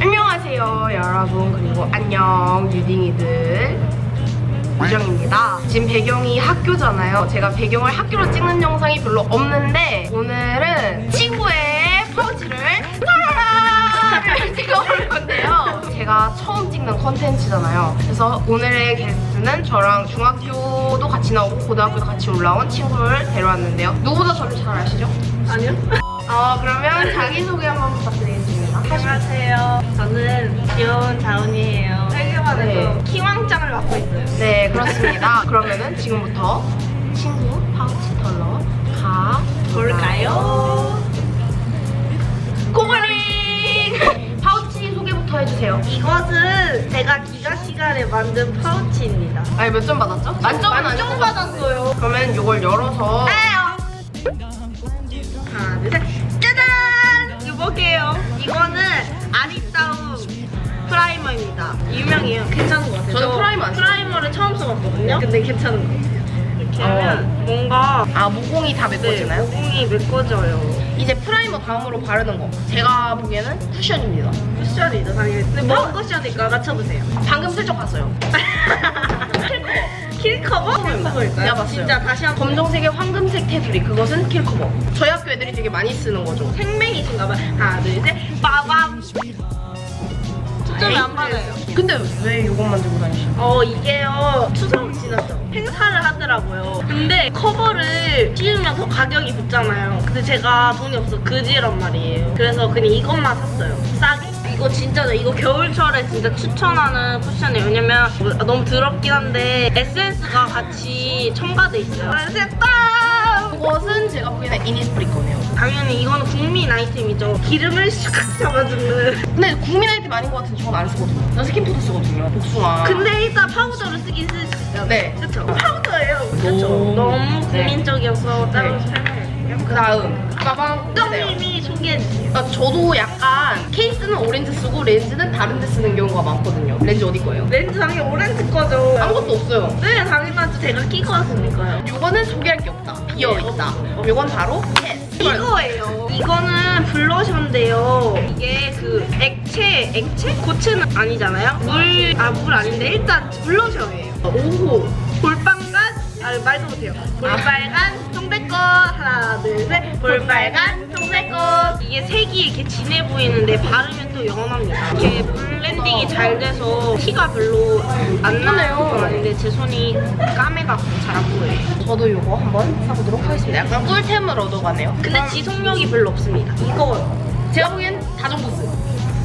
안녕하세요 여러분. 그리고 안녕 유딩이들. 유정입니다. 지금 배경이 학교잖아요. 제가 배경을 학교로 찍는 영상이 별로 없는데 오늘은 친구의 파우치를 짜라라를 찍어볼 건데요. 제가 처음 찍는 컨텐츠잖아요. 그래서 오늘의 게스트는 저랑 중학교도 같이 나오고 고등학교도 같이 올라온 친구를 데려왔는데요. 누구보다 저를 잘 아시죠? 아니요. 어 그러면 자기소개 한번 부탁드리겠습니다 안녕하세요. 저는 귀여운 자은이에요. 세계만에서 네. 키왕짱을 맡고 있어요. 네, 그렇습니다. 그러면은 지금부터 친구 파우치 털러 가 볼까요? 고갈링! 파우치 소개부터 해주세요. 이것은 제가 기가 시간에 만든 파우치입니다. 아니 몇 점 받았죠? 만점은 만점 아니고 받았어요. 그러면 이걸 열어서 하나, 둘, 셋. 써봤거든요. 근데 괜찮은 것 같아요. 이렇게 하면 뭔가 아 모공이 다 네, 메꿔지나요? 모공이 메꿔져요. 이제 프라이머 다음으로 바르는 거 제가 보기에는 쿠션입니다. 쿠션이죠, 당연히. 근데 뭐 쿠션일까? 맞춰보세요. 방금 슬쩍 봤어요. 킬커버? 킬커버일까요? 내가 봤어요. 진짜 다시 한 번 검정색에 황금색 테두리 그것은 킬커버. 저희 학교 애들이 되게 많이 쓰는 거죠. 생맹이신가 봐요. 하나, 둘, 셋. 빠밤! 초점이 안 받아요. 근데 왜 이것만 들고 다니시죠? 어, 이게요. 추석 지났죠. 행사를 하더라고요. 근데 커버를 씌우면 더 가격이 붙잖아요. 근데 제가 돈이 없어 그지란 말이에요. 그래서 그냥 이것만 샀어요. 싸게. 이거 진짜 이거 겨울철에 진짜 추천하는 쿠션이에요. 왜냐면 너무 더럽긴 한데 에센스가 같이 첨가돼 있어요. 됐다! 그것은 제가 보기에는 이니스프리 거네요. 당연히 이거는 국민 아이템이죠. 기름을 슉 잡아주는. 근데 국민 아이템 아닌 것 같은데 저는 안 쓰거든요. 저 스킨푸드 쓰거든요. 복숭아. 근데 일단 파우더를 쓰긴 쓸 수 있잖아요. 네. 그쵸? 파우더예요. 그쵸? 오. 너무 네. 국민적이어서 따로 네. 설명해요. 그 다음 가방. 떡님이 소개해주세요. 아, 저도 약간 케이스는 오렌지 쓰고 렌즈는 다른 데 쓰는 경우가 많거든요. 렌즈 어디 거예요? 렌즈 당연히 오렌지 거죠. 아무것도 없어요. 네, 당연하죠. 제가 끼고 왔으니까요. 요거는 소개할 게 없다. 비어 있다. 요건 바로 캐스. 이거예요. 이거는 블러셔인데요. 이게 그 액체, 액체? 고체는 아니잖아요. 물, 아, 물 아닌데 일단 블러셔예요. 5호. 볼빨간, 아, 말도 못해요. 볼빨간, 청백꽃. 하나, 둘, 셋. 볼빨간, 청백꽃. 이게 색이 이렇게 진해 보이는데 바르면 또 연합니다. 이게 블렌딩이 잘 돼서 티가 별로 안 나요. 건 아닌데 제 손이 까매갖고 보여요. 저도 요거 한번 사보도록 하겠습니다. 약간 꿀템을 얻어가네요. 근데 지속력이 별로 없습니다. 이거 제가 보기엔 다정부스.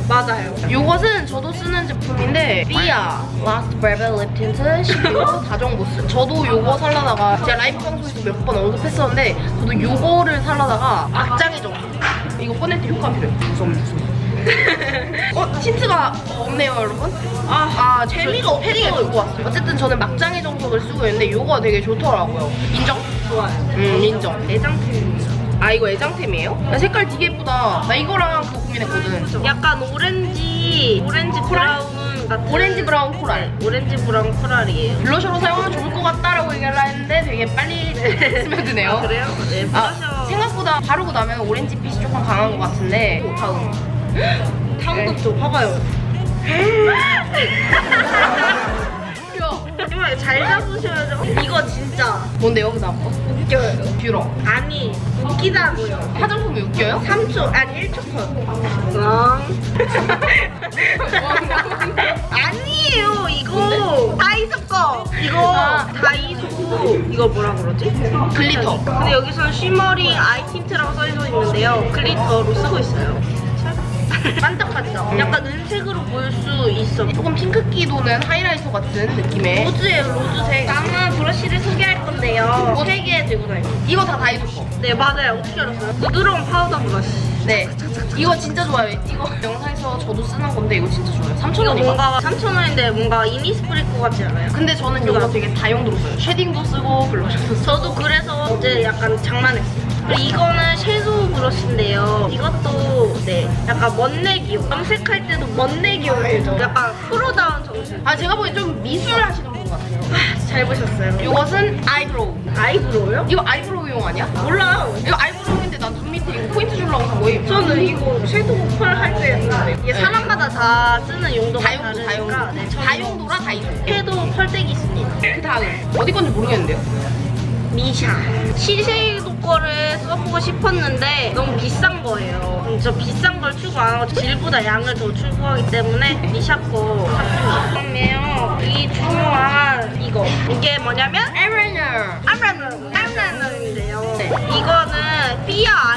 맞아요. 요것은 저도 쓰는 제품인데 비아 라스트 베벨 립 틴트 12호 다정부스 저도 요거 살라다가 제가 라이브 방송에서 몇 번 언급했었는데 저도 요거를 살라다가 막장의 정도 이거 꺼낼 때 효과 필요해요 무서워 무서워 어? 틴트가 없네요 여러분 아, 아 재미가 패딩에 없어요. 두고 왔어요 어쨌든 저는 막장의 정석을 쓰고 있는데 요거 되게 좋더라고요 인정? 좋아요. 음 인정 내장템입니다. 아 이거 애장템이에요? 야, 색깔 되게 예쁘다 나 이거랑 그거 고민했거든 약간 오렌지, 오렌지 브라운 같은. 오렌지 브라운 코랄 오렌지 브라운 코랄이에요. 블러셔로 사용하면 좋을 것 같다라고 얘기하려 했는데 되게 빨리 스며드네요. 아, 그래요? 네, 아, 블러셔. 생각보다 바르고 나면 오렌지빛이 조금 강한 것 같은데 오, 다음 다음 것도 봐봐요. 정말 잘 잡으셔야죠. 이거 진짜 그 다음 거? 웃겨요. 뷰러 아니, 웃기다고요. 화장품이 웃겨요? 3초, 아니 1초 컷. 아. 아니에요, 이거. 다이소 거. 이거 아. 다이소. 이거 뭐라 그러지? 글리터. 근데 여기서는 쉬머링 아이 틴트라고 써져 있는데요. 글리터로 쓰고 있어요. 반짝반짝. 약간 은색으로 보일 수 있어. 조금 핑크기 도는 하이라이터 같은 느낌의 로즈예요, 로즈색. 나는 브러쉬를 소개할 건데요. 세개 들고 다니고. 이거 다 다이소 거. 네, 맞아요. 어떻게 알았어요? 부드러운 파우더 브러쉬. 네 이거 진짜 좋아요. 이거 영상에서 저도 쓰는 건데 이거 진짜 좋아요. 3,000원인가? 이거 뭔가 3,000원인데 뭔가 이니스프리 거 같지 않아요? 근데 저는 이거 되게 다용도로 써요. 쉐딩도 쓰고 블러셔도 쓰고 저도 그래서 어제 약간 장난했어요. 이거는 섀도우 브러쉬인데요. 이것도 네 약간 멋내기용. 염색할 때도 멋내기용 알죠? 약간 프로다운 정신. 아 제가 보기엔 좀 미술 하시는 분 같아요. 잘 보셨어요? 이것은 아이브로우. 아이브로우요? 이거 아이브로우용 아니야? 몰라요. 이거 아이브로우인데 나눈 밑에 이거 포인트 주려고 산 거예요. 저는 이거 섀도우 펄할 때 했는데 이게 네. 사람마다 다 쓰는 용도가 다용도 다르니까 다용도. 네, 저는 다용도라 다이소. 섀도우 펄떼기 있습니다. 그 다음 어디 건지 모르겠는데요. 미샤 시쉐이도 거를 써보고 싶었는데 너무 비싼 거예요 음, 저 비싼 걸 추구 안 하고 질보다 양을 더 추구하기 때문에 미샤 거 샀습니다 그러면 이 중요한 이거 이게 뭐냐면 에브리너. 아브라노 아브라노인데요 네. 이거는 삐아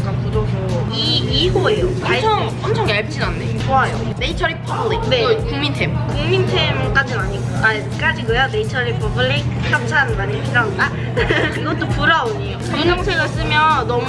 약간 굳어서 2, 2호예요 엄청 엄청 얇진 않네. 좋아요 네이처 리퍼블릭. 네. 이거 국민템. 국민템까지는 아니고 아까지고요 네이처 리퍼블릭 협찬 많이 필요합니다 이것도 브라운이에요 분홍색을 쓰면 너무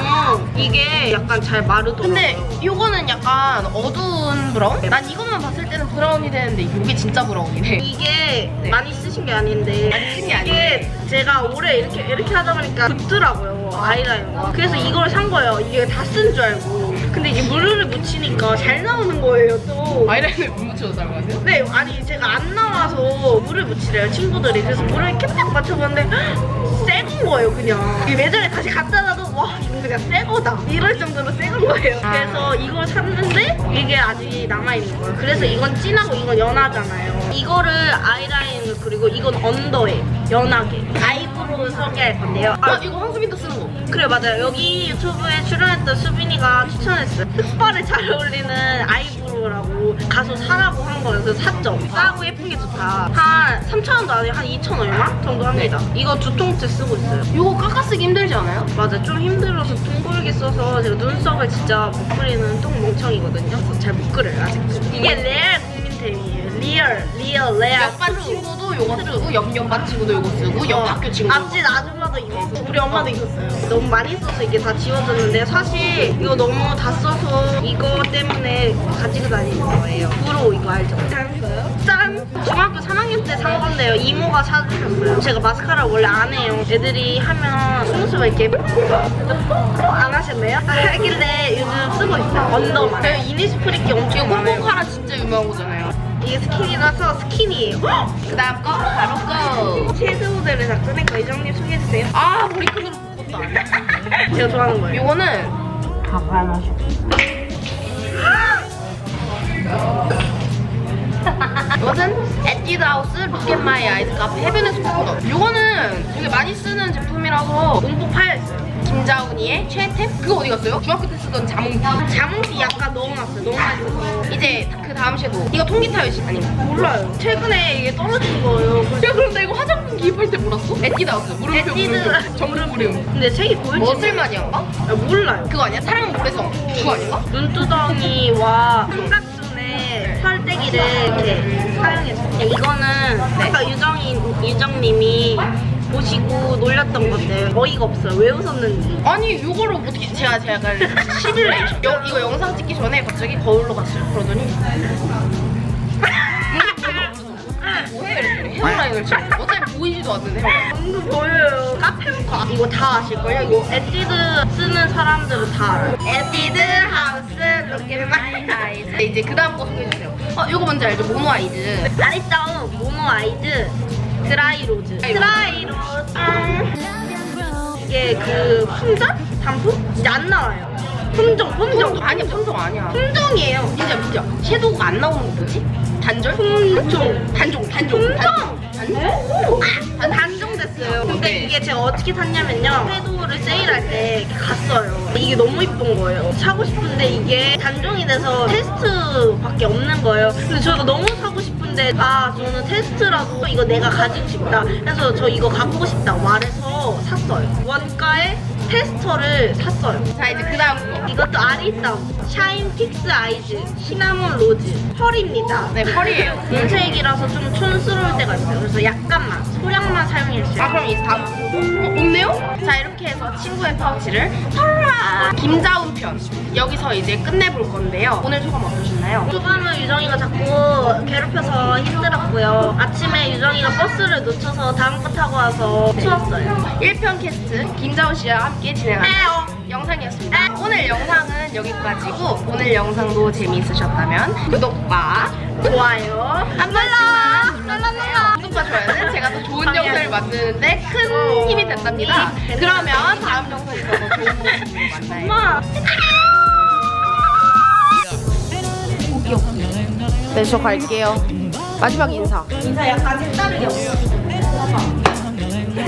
이게 약간 잘 마르더라고요 근데 이거는 약간 어두운 브라운? 난 이것만 봤을 때는 브라운이 되는데 이게 진짜 브라운이네. 이게 네. 많이 쓰 신 게 아닌데 이게. 제가 올해 이렇게 이렇게 하다 보니까 붙더라고요 아이라이너가. 그래서 이걸 산 거예요. 이게 다 쓴 줄 알고. 근데 이게 물을 묻히니까 잘 나오는 거예요 또. 아이라인을 못 묻혀서 사용하세요? 네, 아니 제가 안 나와서 물을 묻히래요 친구들이. 그래서 물을 이렇게 딱 맞춰봤는데 새건 거예요 그냥. 이 매장에 다시 갖다 놔도 와 이거 그냥 새 거다. 이럴 정도로 새건 거예요. 아. 그래서 이걸 샀는데 이게 아직 남아있는 거예요. 그래서 이건 진하고 이건 연하잖아요. 이거를 아이라인을 그리고 이건 언더에 연하게. 아이브로우 소개할 건데요. 아 아, 이거 황수빈도 쓰는 거. 그래 맞아요. 여기 유튜브에 출연했던 수빈이가 추천했어요. 흑발에 잘 어울리는 아이브로우라고 가서 사라고 한 거예요. 그래서 샀죠. 싸고 예쁜 게 좋다. 한 3,000원도 아니고 한2,000 얼마 정도 합니다. 이거 두 통째 쓰고 있어요. 이거 깎아 쓰기 힘들지 않아요? 맞아. 좀 힘들어서 둥글게 써서 제가 눈썹을 진짜 못 그리는 똥멍청이거든요. 그래서 잘 못 그려요 아직도. 이게 레알 국민템이에요 리얼 리얼 레알 옆반. 친구도 이거 쓰고 옆 옆반 친구도 이거 쓰고 옆 어, 학교 친구. 앞집 아줌마도 이거 쓰고 우리 엄마도 이거 써요 너무 많이 써서 이게 다 지워졌는데 사실 이거 너무 다 써서 이거 때문에 가지고 다니는 거예요 브로 이거 알죠? 짠! 짠! 중학교 3학년 때 산 건데요 이모가 사주셨어요 제가 마스카라 원래 안 해요 애들이 하면 속눈썹을 이렇게 안 하셨네요? 아, 하길래 요즘 쓰고 있어요 언더만 그 이니스프리키 엄청 많아요 뽕뽕카라 진짜 유명한 거잖아요. 이게 스킨이라서 스킨이에요 그 다음 거 바로 거. 체스 모델을 다 꺼내니까 이정님 소개해주세요 아 머리끈으로 묶었다. 제가 좋아하는 거예요 이거는 이것은 에뛰드 하우스 로켓마이 아이즈 카페 해변의 소품권. 이거는 되게 많이 쓰는 제품이라서 문구 파였어요 김자훈이의 최애템? 그거 어디 갔어요? 중학교 때 쓰던 자몽티. 자몽티 약간 넣어놨어요. 너무 맛있어서. 이제 그 다음 섀도우. 이거 통기타요시 아닌가? 몰라요. 최근에 이게 떨어진 거예요. 그래서 야 그럼 나 이거 화장품 기입할 때 몰랐어? 에뛰드 하우스 물음표 에뛰드. 물음표 정물 무름. 근데 책이 보여지 머슬마니아인가? 아, 몰라요. 그거 아니야? 사랑 모래성 그거 아닌가? 눈두덩이와 삼각존에 털떼기를 이렇게 사용했어요. 이거는 아까 유정이, 유정님이 보시고 놀렸던 건데 어이가 없어요. 왜 웃었는지. 아니 이거를 어떻게 제가 제가 약간 시뮬레이션 여- 이거 영상 찍기 전에 갑자기 거울로 갔어요 그러더니 뭐해 이렇게 헤어라인을 치고 어차피 보이지도 않는 헤어라인 방금 보여요. 카페모카 이거 다 아실걸요? 이거 에뛰드 쓰는 사람들은 다 알아요. 에뛰드 하우스 로켓마이 아이즈. 이제 그 다음 거 소개해주세요 어 이거 뭔지 알죠? 모노 아이즈 아리따운 모노 아이즈 드라이 로즈. 드라이 로즈. 이게 그 품절? 단품? 이제 안 나와요. 품종, 품종. 아니야 품종 아니야 품종이에요. 진짜 진짜 섀도우가 안 나오는 거 뭐지? 단절? 품종. 단종 단종 품종. 단종 아, 단종 됐어요. 근데 네. 이게 제가 어떻게 샀냐면요. 섀도우를 세일할 때 이렇게 갔어요. 이게 너무 이쁜 거예요. 사고 싶은데 이게 단종이 돼서 테스트밖에 없는 거예요. 근데 저희가 너무 사고 싶 은데 아 저는 테스트라도 이거 내가 가지고 싶다. 그래서 저 이거 갖고 싶다 말해서 샀어요. 원가에 테스터를 샀어요. 자 이제 그 다음 거 이것도 아리따움 샤인 픽스 아이즈 시나몬 로즈 펄입니다. 네, 펄이에요. 은색이라서 좀 촌스러울 때가 있어요. 그래서 약간만 소량만 사용했어요. 아 그럼 이제 다음 어, 없네요? 자 이렇게 해서 친구의 파우치를 털라 김자훈 편 여기서 이제 끝내볼 건데요 오늘 소감 어떠셨나요? 초반은 유정이가 자꾸 괴롭혀서 힘들었고요. 아침에 유정이가 버스를 놓쳐서 다음 거 타고 와서 추웠어요. 1편 캐스트 김자훈 씨와 함께 진행하는 에어. 영상이었습니다 오늘 영상은 여기까지고 오늘 영상도 재미있으셨다면 구독과 좋아요. 한 번씩만 랄랄랄라 구독과 좋아요는 제가 더 좋은 영상을 만드는데 큰 힘이 된답니다. 그러면 다음 영상에서 더 좋은 모습으로 만나요. 엄마. 네, 저 갈게요. 마지막 인사. 인사 약간 색다르게.